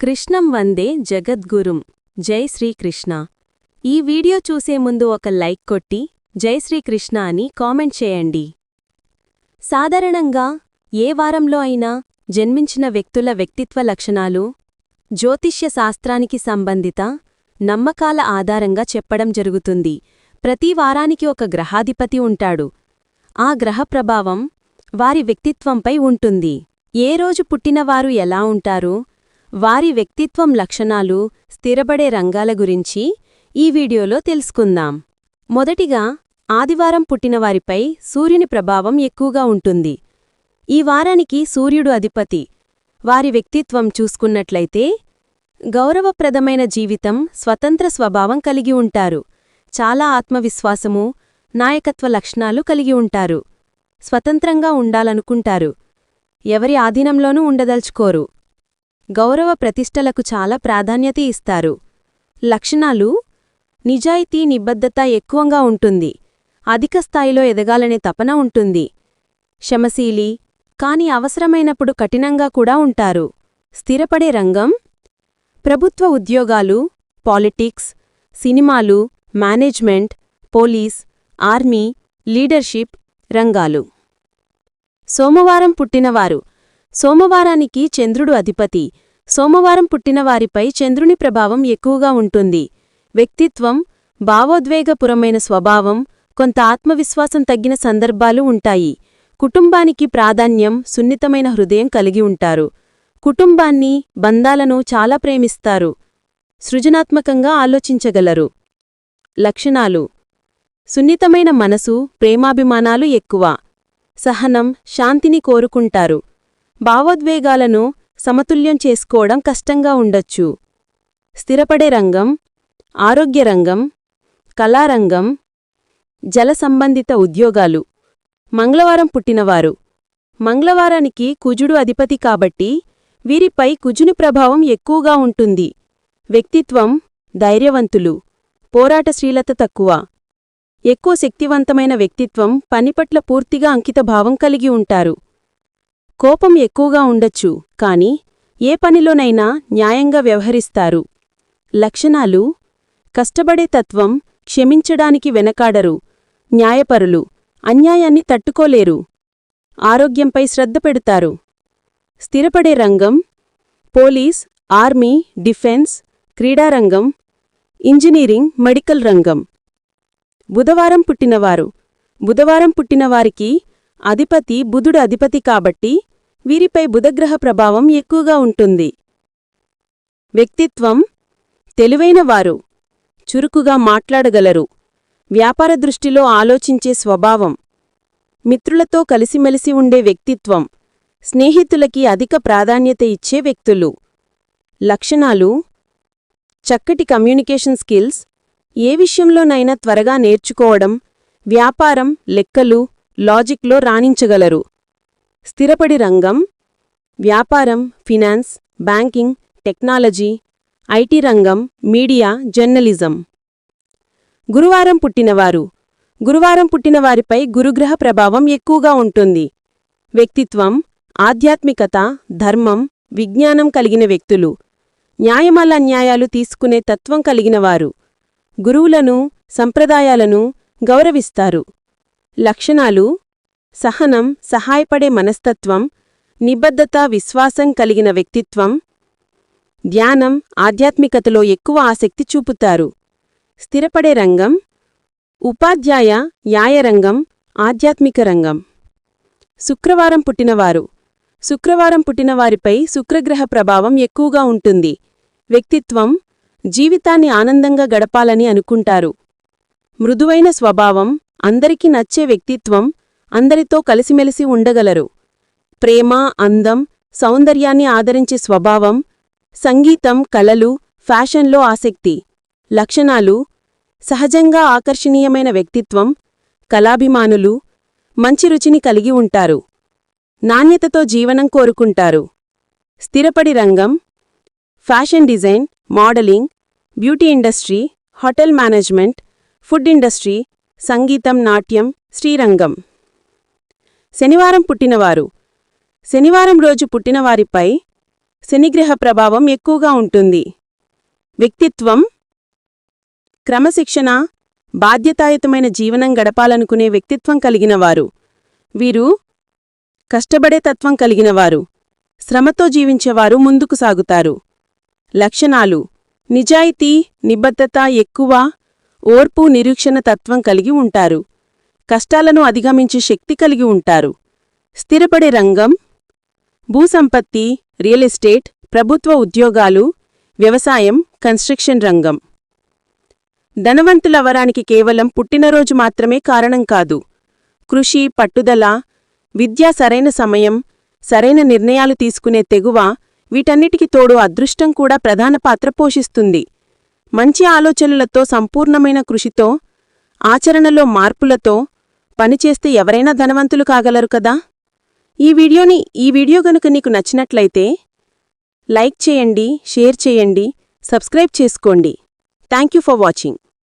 కృష్ణం వందే జగద్గురుం. జై శ్రీకృష్ణ. ఈ వీడియో చూసే ముందు ఒక లైక్ కొట్టి జై శ్రీకృష్ణ అని కామెంట్ చేయండి. సాధారణంగా ఏ వారంలో అయినా జన్మించిన వ్యక్తుల వ్యక్తిత్వ లక్షణాలు జ్యోతిష్య శాస్త్రానికి సంబంధిత నమ్మకాల ఆధారంగా చెప్పడం జరుగుతుంది. ప్రతి వారానికి ఒక గ్రహాధిపతి ఉంటాడు. ఆ గ్రహ ప్రభావం వారి వ్యక్తిత్వంపై ఉంటుంది. ఏ రోజు పుట్టినవారు ఎలా ఉంటారు? వారి వ్యక్తిత్వం లక్షణాలు స్థిరపడే రంగాల గురించి ఈ వీడియోలో తెలుసుకుందాం. మొదటిగా ఆదివారం పుట్టినవారిపై సూర్యుని ప్రభావం ఎక్కువగా ఉంటుంది. ఈ వారానికి సూర్యుడు అధిపతి. వారి వ్యక్తిత్వం చూసుకున్నట్లయితే గౌరవప్రదమైన జీవితం స్వతంత్ర స్వభావం కలిగి ఉంటారు. చాలా ఆత్మవిశ్వాసము నాయకత్వ లక్షణాలు కలిగి ఉంటారు. స్వతంత్రంగా ఉండాలనుకుంటారు. ఎవరి ఆధీనంలోనూ ఉండదలుచుకోరు. గౌరవ ప్రతిష్టలకు చాలా ప్రాధాన్యత ఇస్తారు. లక్షణాలు నిజాయితీ నిబద్ధత ఎక్కువగా ఉంటుంది. అధిక స్థాయిలో ఎదగాలనే తపన ఉంటుంది. శమశీలి కాని అవసరమైనప్పుడు కఠినంగా కూడా ఉంటారు. స్థిరపడే రంగం ప్రభుత్వ ఉద్యోగాలు పాలిటిక్స్ సినిమాలు మేనేజ్మెంట్ పోలీస్ ఆర్మీ లీడర్షిప్ రంగాలు. సోమవారం పుట్టినవారు సోమవారానికి చంద్రుడు అధిపతి. సోమవారం పుట్టినవారిపై చంద్రుని ప్రభావం ఎక్కువగా ఉంటుంది. వ్యక్తిత్వం భావోద్వేగపురమైన స్వభావం కొంత ఆత్మవిశ్వాసం తగ్గిన సందర్భాలు ఉంటాయి. కుటుంబానికి ప్రాధాన్యం సున్నితమైన హృదయం కలిగి ఉంటారు. కుటుంబాన్ని బంధాలను చాలా ప్రేమిస్తారు. సృజనాత్మకంగా ఆలోచించగలరు. లక్షణాలు. సున్నితమైన మనసు ప్రేమాభిమానాలు ఎక్కువ. సహనం శాంతిని కోరుకుంటారు. భావోద్వేగాలను సమతుల్యం చేసుకోవడం కష్టంగా ఉండొచ్చు. స్థిరపడే రంగం ఆరోగ్య రంగం కళారంగం జల సంబంధిత ఉద్యోగాలు. మంగళవారం పుట్టినవారు. మంగళవారానికి కుజుడు అధిపతి కాబట్టి వీరిపై కుజుని ప్రభావం ఎక్కువగా ఉంటుంది. వ్యక్తిత్వం ధైర్యవంతులు. పోరాటశీలత తక్కువ. ఎక్కువ శక్తివంతమైన వ్యక్తిత్వం పనిపట్ల పూర్తిగా అంకితభావం కలిగి ఉంటారు. కోపం ఎక్కువగా ఉండొచ్చు కాని ఏ పనిలోనైనా న్యాయంగా వ్యవహరిస్తారు. లక్షణాలు. కష్టపడే తత్వం క్షమించడానికి వెనకాడరు. న్యాయపరులు అన్యాయాన్ని తట్టుకోలేరు. ఆరోగ్యంపై శ్రద్ధ పెడతారు. స్థిరపడే రంగం. పోలీస్ ఆర్మీ డిఫెన్స్ క్రీడారంగం. ఇంజనీరింగ్ మెడికల్ రంగం. బుధవారం పుట్టినవారు. బుధవారం పుట్టినవారికి అధిపతి బుధుడు అధిపతి కాబట్టి వీరిపై బుధగ్రహ ప్రభావం ఎక్కువగా ఉంటుంది. వ్యక్తిత్వం తెలివైనవారు చురుకుగా మాట్లాడగలరు వ్యాపార దృష్టిలో ఆలోచించే స్వభావం మిత్రులతో కలిసిమెలిసి ఉండే వ్యక్తిత్వం స్నేహితులకి అధిక ప్రాధాన్యత ఇచ్చే వ్యక్తులు. లక్షణాలు చక్కటి కమ్యూనికేషన్ స్కిల్స్ ఏ విషయంలోనైనా త్వరగా నేర్చుకోవడం వ్యాపారం లెక్కలు లాజిక్లో రాణించగలరు. స్థిరపడి రంగం వ్యాపారం ఫినాన్స్ బ్యాంకింగ్ టెక్నాలజీ ఐటీ రంగం మీడియా జర్నలిజం. గురువారం పుట్టినవారు. గురువారం పుట్టినవారిపై గురుగ్రహ ప్రభావం ఎక్కువగా ఉంటుంది. వ్యక్తిత్వం ఆధ్యాత్మికత ధర్మం విజ్ఞానం కలిగిన వ్యక్తులు. న్యాయమల న్యాయాలు తీసుకునే తత్వం కలిగినవారు గురువులను సంప్రదాయాలను గౌరవిస్తారు. లక్షణాలు. సహనం సహాయపడే మనస్తత్వం నిబద్ధత విశ్వాసం కలిగిన వ్యక్తిత్వం. ధ్యానం ఆధ్యాత్మికతలో ఎక్కువ ఆసక్తి చూపుతారు. స్థిరపడే రంగం. ఉపాధ్యాయ యాయరంగం ఆధ్యాత్మిక రంగం. శుక్రవారం పుట్టినవారు. శుక్రవారం పుట్టినవారిపై శుక్రగ్రహ ప్రభావం ఎక్కువగా ఉంటుంది. వ్యక్తిత్వం. జీవితాన్ని ఆనందంగా గడపాలని అనుకుంటారు. మృదువైన స్వభావం. అందరికీ నచ్చే వ్యక్తిత్వం అందరితో కలిసిమెలిసి ఉండగలరు. ప్రేమ అందం సౌందర్యాన్ని ఆదరించే స్వభావం సంగీతం కళలు ఫ్యాషన్లో ఆసక్తి లక్షణాలు సహజంగా ఆకర్షణీయమైన వ్యక్తిత్వం కళాభిమానులు మంచి రుచిని కలిగి ఉంటారు. నాణ్యతతో జీవనం కోరుకుంటారు. స్థిరపడి రంగం fashion design modelling beauty industry hotel management food industry సంగీతం నాట్యం శ్రీరంగం. శనివారం పుట్టినవారు. శనివారం రోజు పుట్టినవారిపై శనిగ్రహ ప్రభావం ఎక్కువగా ఉంటుంది. వ్యక్తిత్వం క్రమశిక్షణ బాధ్యతాయుతమైన జీవనం గడపాలనుకునే వ్యక్తిత్వం కలిగినవారు. వీరు కష్టపడే తత్వం కలిగినవారు. శ్రమతో జీవించేవారు ముందుకు సాగుతారు. లక్షణాలు. నిజాయితీ నిబద్ధత ఎక్కువ ఓర్పు నిరీక్షణ తత్వం కలిగి ఉంటారు. కష్టాలను అధిగమించే శక్తి కలిగి ఉంటారు. స్థిరపడే రంగం భూసంపత్తి రియల్ ఎస్టేట్ ప్రభుత్వ ఉద్యోగాలు వ్యవసాయం కన్స్ట్రక్షన్ రంగం. ధనవంతులవరానికి కేవలం పుట్టినరోజు మాత్రమే కారణం కాదు. కృషి పట్టుదల విద్య సరైన సమయం సరైన నిర్ణయాలు తీసుకునే తెగువ వీటన్నిటికి తోడు అదృష్టం కూడా ప్రధాన పాత్ర పోషిస్తుంది. మంచి ఆలోచనలతో సంపూర్ణమైన కృషితో ఆచరణలో మార్పులతో పనిచేస్తే ఎవరైనా ధనవంతులు కాగలరు కదా? ఈ వీడియోని ఈ వీడియో గనుక నీకు నచ్చినట్లయితే లైక్ చేయండి షేర్ చేయండి సబ్స్క్రైబ్ చేసుకోండి. Thank you for watching.